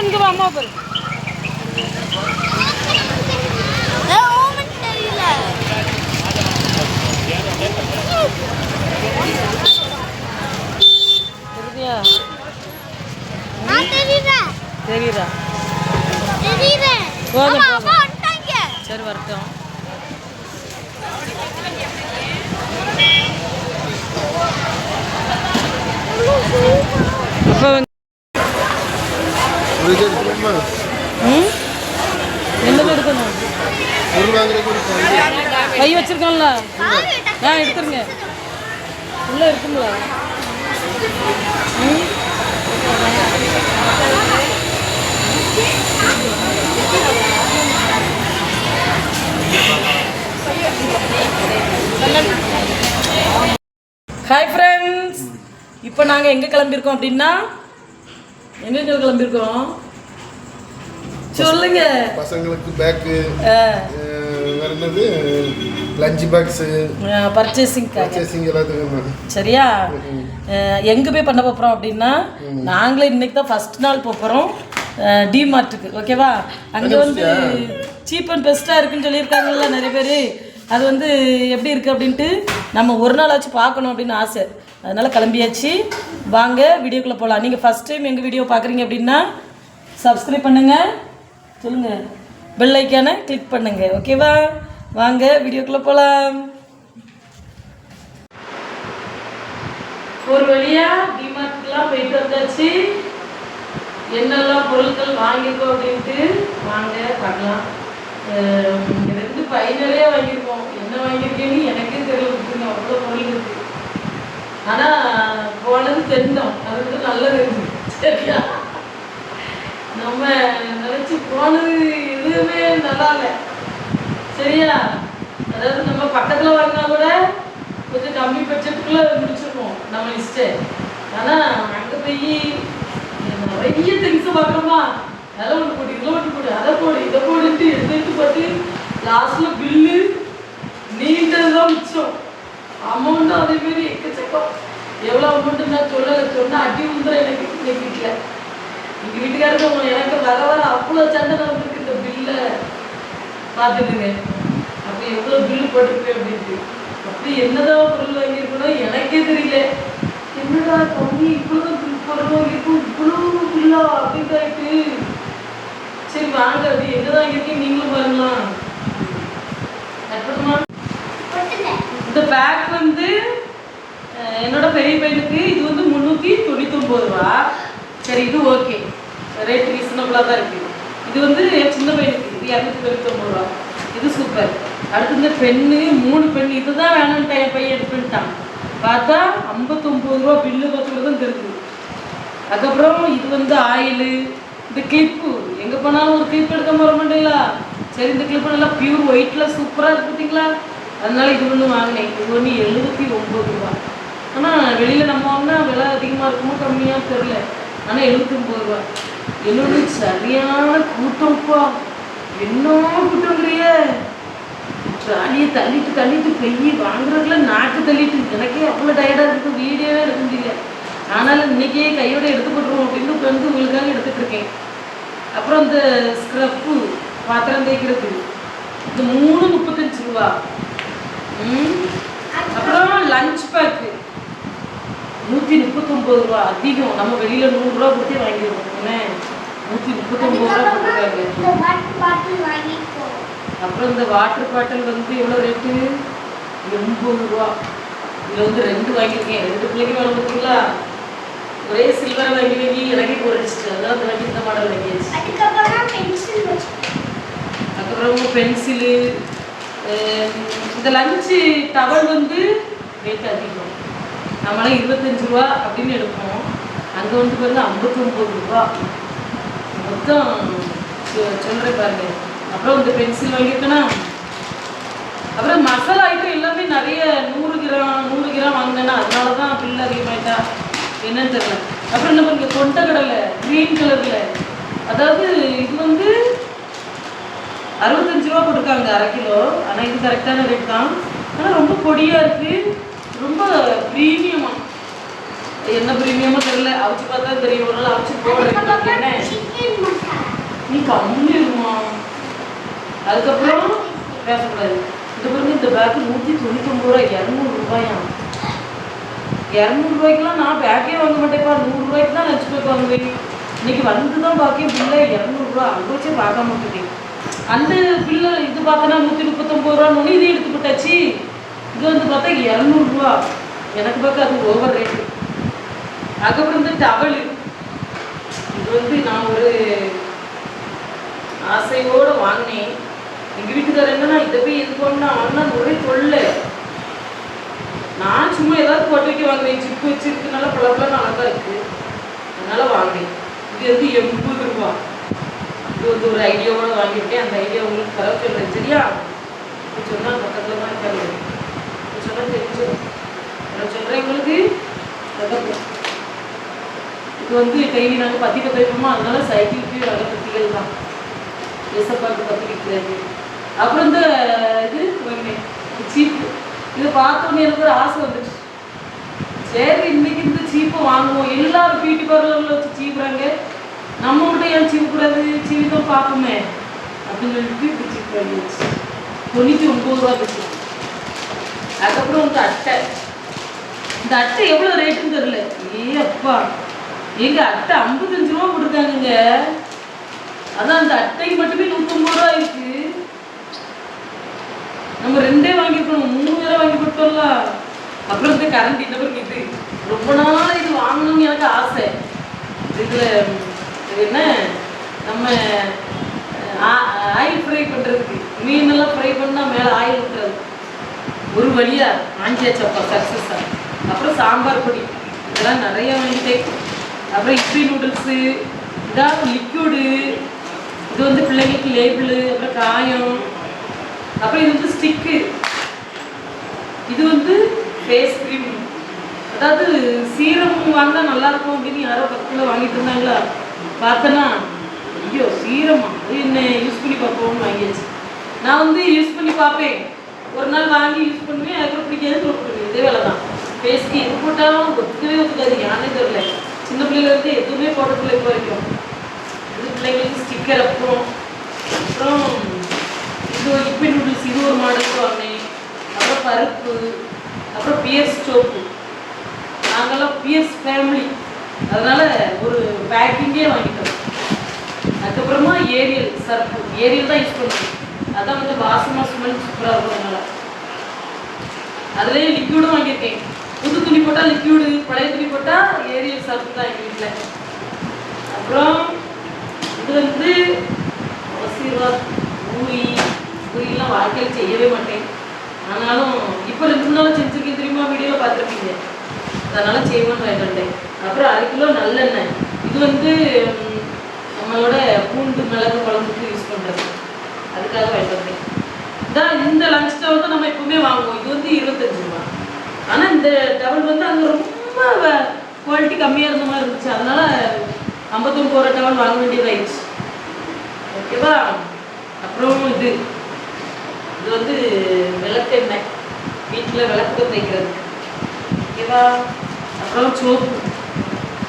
இங்கே வா அம்மா பாரு தெரியுதியா தெரியுதா? போதும் போதும். சரி வரட்டும் வந்து ஒரு இது எடுக்கணுமா ம் என்னது எடுக்கணும் பொருள் வாங்குறதுக்கு ஒரு பை. கை வச்சிருக்கோம்ல. ஆ எடுத்துருங்க. உள்ள இருக்குங்களா ஹாய் ஃப்ரெண்ட்ஸ் இப்போ நாங்கள் எங்கே கிளம்பியிருக்கோம் அப்படின்னா எங்கே கிளம்பியிருக்கோம்? சொல்லுங்க. பசங்களுக்கு பேக்கு வேற என்னது? லஞ்ச் பாக்ஸு பர்ச்சேசிங்காக பர்ச்சேசிங் எல்லாத்துக்கும் சரியா? எங்க போய் பண்ண போகிறோம் அப்படின்னா நாங்களே இன்னைக்கு தான் ஃபர்ஸ்ட் நாள் போகிறோம் டிமார்ட்டுக்கு ஓகேவா அங்கே வந்து சீப் அண்ட் பெஸ்ட்டாக இருக்குன்னு சொல்லியிருக்காங்கல்ல நிறைய பேர். அது வந்து எப்படி இருக்குது அப்படின்ட்டு நம்ம ஒரு நாளாச்சும் பார்க்கணும் அப்படின்னு ஆசை. அதனால் கிளம்பியாச்சு. வாங்க வீடியோக்குள்ளே போகலாம் நீங்கள் ஃபஸ்ட் டைம் எங்கள் வீடியோ பார்க்குறீங்க அப்படின்னா சப்ஸ்கிரைப் பண்ணுங்கள் சொல்லுங்கள் பெல் ஐக்கானை கிளிக் பண்ணுங்கள் ஓகேவா வாங்க வீடியோக்குள்ளே போகலாம் ஒரு வழியா டிமார்ட்லாம் போயிட்டு வந்தாச்சு. என்னெல்லாம் பொருட்கள் வாங்கியிருக்கோம் அப்படின்ட்டு வாங்க பார்க்கலாம். அஹ் ரெண்டு பைனலே வாங்கியிருக்கோம். என்ன வாங்கியிருக்கேன்னு எனக்கே தெரியல விட்டுருங்க அவ்வளோ பொருள் இருக்கு. ஆனால் போனது தெரிந்தோம் அது வந்து நல்லது. இருக்கு சரியா? நம்ம நினச்சி போனது எதுவுமே நல்லா இல்லை. சரியா? அதாவது நம்ம பக்கத்தில் வாங்கினா கூட கொஞ்சம் கம்மி பட்ஜெட்டுக்குள்ளே முடிச்சிருப்போம் நம்ம லிஸ்ட்டு. ஆனால் அங்கே போய் நிறைய திங்ஸ் பார்க்குறோமா அதை ஒன்று போடு இதில் ஒன்று போடு அதை போடு இதை போடுன்ட்டு எடுத்துட்டு எடுத்து போட்டு லாஸ்ட்டில் பில்லு நீண்டது தான் மிச்சம். அமௌண்ட்டும் அதேமாரி எக்கச்சக்கம். எவ்வளோ அமௌண்ட்டு நான் சொல்லலை சொன்னால் அடி உந்துற எனக்கு எங்கள் வீட்டில் எங்கள் வீட்டுக்காரங்க எனக்கு வர வர அவ்வளோ சண்டை நடந்திருக்கு இந்த பில்லை பார்த்துக்குங்க. அப்போ எவ்வளோ பில்லு போட்டிருப்பேன் அப்படின்ட்டு. அப்படி என்னதான் பொருள் வாங்கியிருக்கணும். எனக்கே தெரியல. என்னடா கம்மி இவ்வளோ பில் போடுறோம் இருக்கும் இவ்வளோ பில்லா அப்படின்னு ஆயிட்டு சரி வாங்க. அப்படி என்னதான் வாங்கியிருக்கீங்க? நீங்களும் பாருங்களா இந்த பேக் வந்து என்னோட பெரிய பையனுக்கு இது வந்து முந்நூற்றி தொண்ணூத்தொம்பது ரூபா. சரி இது ஓகே ரேட் ரீசனபுளாக தான் இருக்குது இது வந்து என் சின்ன பையனுக்கு இது இரநூத்தி தொண்ணூத்தொம்பது ரூபா. இது சூப்பர் அடுத்து இந்த பென்னு மூணு பென் இதுதான் வேணும்ட்டேன் என் பையன் எடுத்துட்டான் பார்த்தா ஐம்பத்தொம்பது ரூபா பில்லு பார்த்துட்டு தான் தெரிஞ்சு அதுக்கப்புறம் இது வந்து ஆயிலு இந்த கிளிப்பு எங்கே போனாலும் ஒரு கிளிப் எடுக்க வர மாட்டேங்களா? சரி இந்த கிளிப்பு நல்லா பியூர் ஒயிட்டில் சூப்பராக இருக்கு பார்த்தீங்களா? அதனால இது ஒன்று வாங்கினேன். இது ஒன்று எழுபத்தி ஒம்பது ரூபா. ஆனால் வெளியில் நம்ம வாங்கினா விலை அதிகமாக இருக்குமோ கம்மியாக தெரில ஆனால் எழுபத்தி ஒம்பது ரூபா. என்னோட சரியான கூட்டம்ப்பா. என்ன கூட்டங்கிறிய ட்ராலியை தள்ளிட்டு தள்ளிட்டு பெய்ய வாங்குறதுல நாக்கு தள்ளிட்டு எனக்கே அவ்வளோ டயர்டாக இருக்குது வீடியோவே எடுக்க முடியல ஆனாலும் இன்னைக்கே கையோட எடுத்து போட்டுருவோம் அப்படின்னு வந்து உங்களுக்காக எடுத்துட்டு இருக்கேன். அப்புறம் இந்த ஸ்க்ரப்பு பாத்திரம் தேய்க்கிறது. இந்த மூணு முப்பத்தஞ்சு ரூபா. அப்புறம்? லஞ்ச் பேக்கு நூற்றி முப்பத்தொம்பது ரூபா அதிகம். நம்ம வெளியில் நூறுரூவா கொடுத்தே வாங்கிடுவோம். என்ன? நூற்றி முப்பத்தொம்பது ரூபா போட்டுருக்காங்க அப்புறம் இந்த வாட்டர் பாட்டில் வந்து எவ்வளோ ரேட்டு எண்பது ரூபா. இதில் வந்து ரெண்டு வாங்கியிருக்கேன். ரெண்டு பிள்ளைங்க வேணும் பார்த்தீங்களா ஒரே சில்வர் வாங்கி வாங்கி எனக்கே குறைச்சிட்டு அதான் அந்த வாங்கி இந்த மாடல் வாங்கியாச்சு. அதுக்கப்புறம் பென்சிலு இந்த லஞ்சு டவல் வந்து ரேட் அதிகம். நம்மளாம் இருபத்தஞ்சு ரூபா அப்படின்னு எடுப்போம். அங்கே வந்து பாருங்க ஐம்பத்தொம்பது ரூபா. மொத்தம் சொ- பாருங்க. அப்புறம் இந்த பென்சில் வாங்கியிருக்கேனா? அப்புறம் மசாலா ஐட்டம் எல்லாமே நிறைய நூறு கிராம் நூறு கிராம் வாங்கினேன்னா அதனால தான் பில் அதிகமாயிட்டா? என்னன்னு தெரியல. அப்புறம் என்ன பண்ணுங்க கொண்ட கடலை க்ரீன் கலரில் அதாவது இது வந்து அறுபத்தஞ்சு ரூபா கொடுக்காங்க அரை கிலோ. ஆனால் இது கரெக்டான ரேட் தான். ஆனால் ரொம்ப பொடியாக இருக்குது ரொம்ப ப்ரீமியமாக என்ன பிரீமியமோ தெரியல. அவிச்சு பார்த்தா தெரியும். ஒரு நாள் அவிச்சு போடுறேன் நீ கம்மியிருமா அதுக்கப்புறம் பேசக்கூடாது. இந்த பாருங்க இந்த பேக்கு நூற்றி தொண்ணூத்தொம்பது ரூபாய் இரநூறு ரூபாயா? இரநூறுபாய்க்குலாம் நான் பேக்கே வாங்க மாட்டேப்பா நூறுரூவாய்க்கு தான் லஞ்ச் பேக் வாங்குவேன். இன்னைக்கு வந்து தான் பாக்கியம் பில்லை இரநூறுவா அங்கே வச்சே பார்க்காம விட்டுட்டேன். அந்த பிள்ளை இது பார்த்தோன்னா நூற்றி முப்பத்தொம்பது ரூபா இதையும் எடுத்து போட்டாச்சு. இது வந்து பார்த்தா இரநூறுவா எனக்கு பார்க்க அது ஓவர் ரேட்டு அதுக்கப்புறம் வந்து டவலு இது வந்து நான் ஒரு ஆசையோடு வாங்கினேன். எங்கள் வீட்டுக்காரர் என்னன்னா இதை போய் இது பண்ணா ஆனால் ஒரே தொல்லை. நான் சும்மா ஏதாவது போட்டு வைக்க வாங்குறேன். சிப்பு வச்சிருக்கனால பழப்பெல்லாம் அழகா இருக்கு. அதனால வாங்கினேன். இது வந்து எண்பது ரூபா. இது வந்து ஒரு ஐடியாவோட வாங்கியிருக்கேன். அந்த ஐடியா உங்களுக்கு தர சொல்கிறேன் சரியா? சொன்னால் பக்கத்தில் பக்கத்துல தான் இருக்காங்க இப்படி நான் சொல்றேன் உங்களுக்கு. இது வந்து டெய்லி நாங்கள் பத்தி பத்த அதனால சைக்கிளுக்கு வர பத்திகள் தான். எசப்பாக்கு பத்தி அப்புறம் இந்த இது சீப்பு. இதை பார்த்தோன்னே எனக்கு ஒரு ஆசை வந்துச்சு. சரி இன்னைக்கு இந்த சீப்பை வாங்குவோம். எல்லாரும் பியூட்டி பார்லரில் வச்சு சீப்புறாங்க. நம்ம மட்டும் ஏன் சீவக்கூடாது சீவி தான் பார்ப்போமே அப்படின்னு சொல்லிட்டு இப்படி சீப்பு பண்ணி வச்சு தொண்ணூற்றி ஒம்பது ரூபா இருந்துச்சு அதுக்கப்புறம் உங்க அட்டை. இந்த அட்டை எவ்வளோ ரேட்டுன்னு தெரியல. ஏ அப்பா. எங்க அட்டை ஐம்பத்தஞ்சு ரூபா கொடுத்தாங்க அதான் அந்த அட்டைக்கு மட்டுமே நூற்றம்பது ரூபா இருக்கு நம்ம ரெண்டே வாங்கிக்கணும் மூணு பேரை வாங்கி கொடுத்தோம்ல அப்புறம் இந்த கரண்ட் இந்த பிறகு இது? ரொம்ப நாள் இது வாங்கணும்னு எனக்கு ஆசை. இதில் என்ன? நம்ம ஆயில் ஃப்ரை பண்ணுறதுக்கு மீனெல்லாம் ஃப்ரை பண்ணால் மேலே ஆயில் ஊற்றுறது ஒரு வழியா ஆஞ்சியாச்சப்பா ஆகும் அப்புறம் சாம்பார் பொடி. இதெல்லாம் நிறைய வாங்கிட்டேன் அப்புறம் இட்லி நூடுல்ஸு இதாக லிக்யூடு இது வந்து பிள்ளைங்களுக்கு லேபிளு அப்புறம் காயம். அப்புறம் இது வந்து ஸ்டிக்கு இது வந்து ஃபேஸ் க்ரீம் அதாவது சீரம் வாங்கினா நல்லா இருக்கும் அப்படின்னு யாரோ பக்கத்தில் வாங்கிட்டு இருந்தாங்களா? பார்த்தேன்னா ஐயோ சீரமா அது என்ன யூஸ் பண்ணி பார்ப்போம்னு வாங்கியாச்சு. நான் வந்து யூஸ் பண்ணி பார்ப்பேன். ஒரு நாள் வாங்கி யூஸ் பண்ணுவேன் அதுக்கப்புறம் பிடிக்காது த்ரோ இதே வேலை தான். ஃபேஸ்க்கு எது போட்டாலும் ஒத்துக்கவே ஒத்துக்காது. யானே தெரியல. சின்ன பிள்ளைகளுக்கு எதுவுமே போட்ட இப்போ வரைக்கும். இது பிள்ளைங்களுக்கு ஸ்டிக்கர் அப்புறம் அப்புறம் இது இப்பி நூடுல்ஸ் இது ஒரு மாடல் வாங்கினேன். அப்புறம் பருப்பு அப்புறம் பியர்ஸ் சோப்பு நாங்கள்லாம் பியர்ஸ் ஃபேமிலி அதனால் ஒரு பேக்கிங்கே வாங்கிட்டோம். அதுக்கப்புறமா ஏரியல் சர்ஃபு ஏரியல் தான் யூஸ் பண்ணுவோம். அதான் வந்து வாசமாக ஸ்மெல் சூப்பராக இருக்கும் அதனால. அதுலேயே லிக்யூடும் வாங்கியிருக்கேன். புது துணி போட்டால் லிக்யூடு பழைய துணி போட்டால் ஏரியல் சர்ஃப் தான் எங்கள் வீட்டில் அப்புறம் இது வந்து ஆசீர்வாத் பூரி பூரியெல்லாம் வாழ்க்கையில் செய்யவே மாட்டேன். ஆனாலும் இப்போ ரெண்டு நாள் செஞ்சுருக்கேன். தெரியுமா? வீடியோவில் பார்த்துருப்பீங்க. அதனால செய்வேன் வேண்டாம் அப்புறம் அரை கிலோ நல்லெண்ணெய். இது வந்து நம்மளோட பூண்டு மிளகு குழம்புக்கு அதுக்காக பண்ணுறது அதுக்காக தான் இதான் இந்த லஞ்ச் டவல் தான் நம்ம எப்பவுமே வாங்குவோம். இது வந்து இருபத்தஞ்சு ரூபா. ஆனால் இந்த டவல் வந்து அங்கே ரொம்ப குவாலிட்டி கம்மியாக இருந்த மாதிரி இருந்துச்சு. அதனால ஐம்பத்தொம்பது ரூபா டவல் வாங்க வேண்டியதாயிடுச்சு ஓகேவா அப்புறம் இது. இது வந்து விளக்கெண்ணெய். வீட்டில் விளக்கு தேய்க்கிறது ஓகேவா அப்புறம் சோப்பு.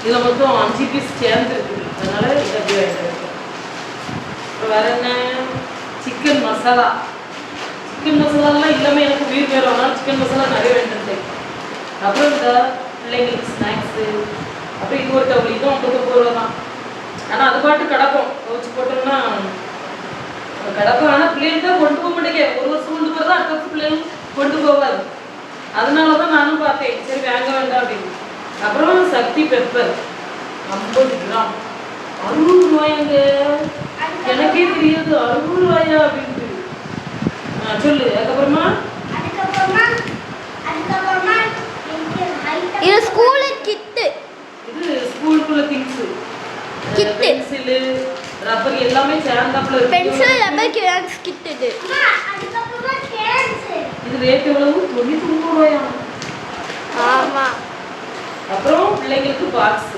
இதில் மொத்தம் அஞ்சு பீஸ் சேர்ந்து இருக்குது. அதனால் இது அப்படியே வாங்கிட்டு அப்புறம் வேறு என்ன? சிக்கன் மசாலா. சிக்கன் மசாலாலாம் இல்லாமல் எனக்கு உயிர் வேறு ஆனால் சிக்கன் மசாலா நிறைய வேண்டியிருந்தேன் அப்புறம் இந்த பிள்ளைங்களுக்கு ஸ்நாக்ஸு அப்புறம் இது ஒரு இதுவும் ஐம்பத்தொம்பது ரூபா தான் ஆனால் அது பாட்டு கிடக்கும். துவச்சி போட்டோம்னா கிடக்கும். ஆனால் பிள்ளைங்க தான் கொண்டு போக மாட்டேங்க. ஒரு வருஷம் கொண்டு போகிறதா அடுத்த வருஷம் பிள்ளைங்க கொண்டு போகாது அதனால தான் நானும் பார்த்தேன். சரி வாங்க வேண்டாம் அப்படின்னு. அப்புறம் சக்தி பெப்பர் ஐம்பது கிராம். அறுபது ரூபாயாங்க. எனக்கே தெரியாது. அறுபது ரூபாயா அப்படின்ட்டு. சொல்லு. அதுக்கப்புறமா? இது ஸ்கூலு கிட்டு இது ஸ்கூலுக்குள்ள திங்ஸ் Kit. பென்சிலு ரப்பர் எல்லாமே சேர்ந்தாப்புல இருக்கு. பென்சில் ரப்பர் கிரான்ஸ் கிட் இது. இது ரேட் எவ்வளவு? தொண்ணூத்தி ஒன்பது ரூபாயா? ஆமா. அப்புறம் பிள்ளைங்களுக்கு பாக்ஸ்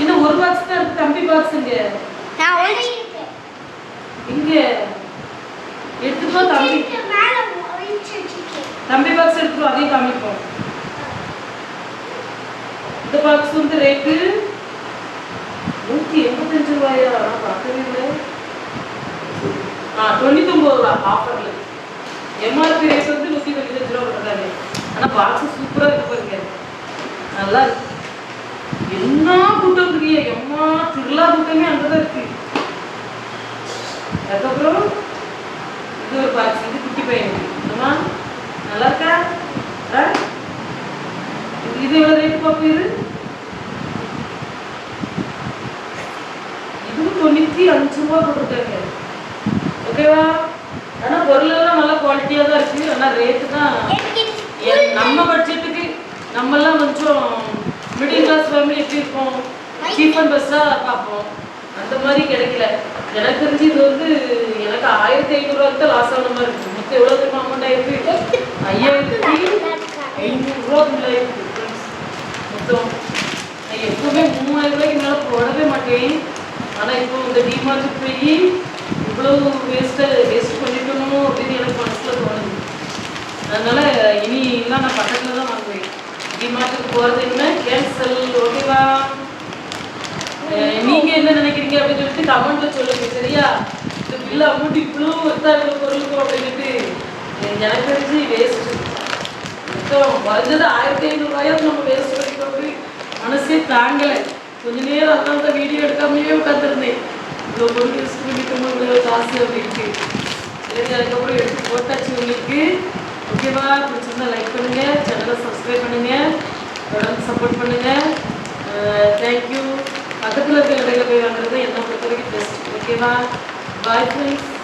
இன்னும் ஒரு பாக்ஸ் தான் இருக்கு. தம்பி பாக்ஸ் இங்க. நான். இங்க எடுத்துக்கோ தம்பி. தம்பி பாக்ஸ் எடுத்துக்கோ அதையும் காமிப்போம். இந்த பாக்ஸ் வந்து ரேட்டு நூற்றி எண்பத்தஞ்சு ரூபாயா? நான் பார்க்கவே இல்லை. ஆ தொண்ணூத்தொம்பது ரூபா ஆஃபரில் எம்ஆர்பி ரேட் வந்து நூற்றி தொண்ணூத்தஞ்சு ரூபா கொடுத்தாங்க ஆனால் பாக்ஸ் சூப்பராக இருக்கு பாருங்க. நல்லா இருக்கு. என்ன கூட்டம் இருக்கு? எம்மா திருவிழா கூட்டமே அங்கே தான் இருக்கு. அதுக்கப்புறம் இது ஒரு பாக்ஸ் இது குட்டி பையன். அம்மா நல்லா இருக்கா? இது- எவ்வளோ ரேட்டு பார்ப்போம் இது? இதுவும் தொண்ணூற்றி அஞ்சு ரூபா போட்டிருக்காங்க. ஓகேவா ஆனால் பொருள் எல்லாம் நல்லா குவாலிட்டியாக தான் இருக்கு. ஆனால் ரேட்டு தான் நம்ம பட்ஜெட்டுக்கு நம்மெல்லாம் கொஞ்சம் மிடில் கிளாஸ் ஃபேமிலி எப்படி இருப்போம்? சீப் அண்ட் பெஸ்ட்டாக பார்ப்போம். அந்த மாதிரி கிடைக்கல. எனக்கு தெரிஞ்சு இது வந்து எனக்கு ஆயிரத்தி ஐநூறுரூவாக்கு தான் லாஸ் ஆன மாதிரி இருக்கு. மொத்தம் எவ்வளோ தெரியுமா? அமௌண்ட் ஆயிருக்கு ஐயாயிரத்தி ஐநூறுரூவா இருக்கு மொத்தம். நான் எப்பவுமே மூவாயிரம் ரூபாய்க்கு மேலே போடவே மாட்டேன். ஆனால் இப்போ இந்த டிமார்ட் போய் இவ்வளோ வேஸ்ட்டை வேஸ்ட் பண்ணிட்டணும் அப்படின்னு எனக்கு மனசில் தோணுது. அதனால இனி எல்லாம் நான் பக்கத்தில் தான் வாங்குவேன். டிமார்ட்டுக்கு போகிறது என்ன? கேன்சல் ஓகேவா நீங்க என்ன நினைக்கிறீங்க அப்படின்னு சொல்லிட்டு கமெண்ட்ல சொல்லுங்க சரியா? இந்த பில் அமௌண்ட் இவ்வளோ ஒருத்தா இவ்வளோ பொருளுக்கும் அப்படின்ட்டு எனக்கு தெரிஞ்சு வேஸ்ட் மொத்தம் ஆயிரத்தி ஐநூறுரூவாயாவது நம்ம வேஸ்ட் பண்ணிட்டு மனசே தாங்கலை. கொஞ்ச நேரம் அதனால தான் வீடியோ எடுக்காமலே உட்காந்துருந்தேன் இவ்வளோ பொருள் யூஸ் பண்ணிட்டோமோ இவ்வளோ காசு அப்படின்ட்டு. சரி அதுக்கப்புறம் எடுத்து போட்டாச்சு உங்களுக்கு. ஓகேவா பிடிச்சிருந்தா லைக் பண்ணுங்க. சேனலை சப்ஸ்கிரைப் பண்ணுங்க. தொடர்ந்து சப்போர்ட் பண்ணுங்க. தேங்க்யூ பக்கத்தில் இருக்கிற கடையில் போய் வாங்குறது என்ன பொறுத்த வரைக்கும் பெஸ்ட் ஓகேவா பாய் ஃப்ரெண்ட்ஸ்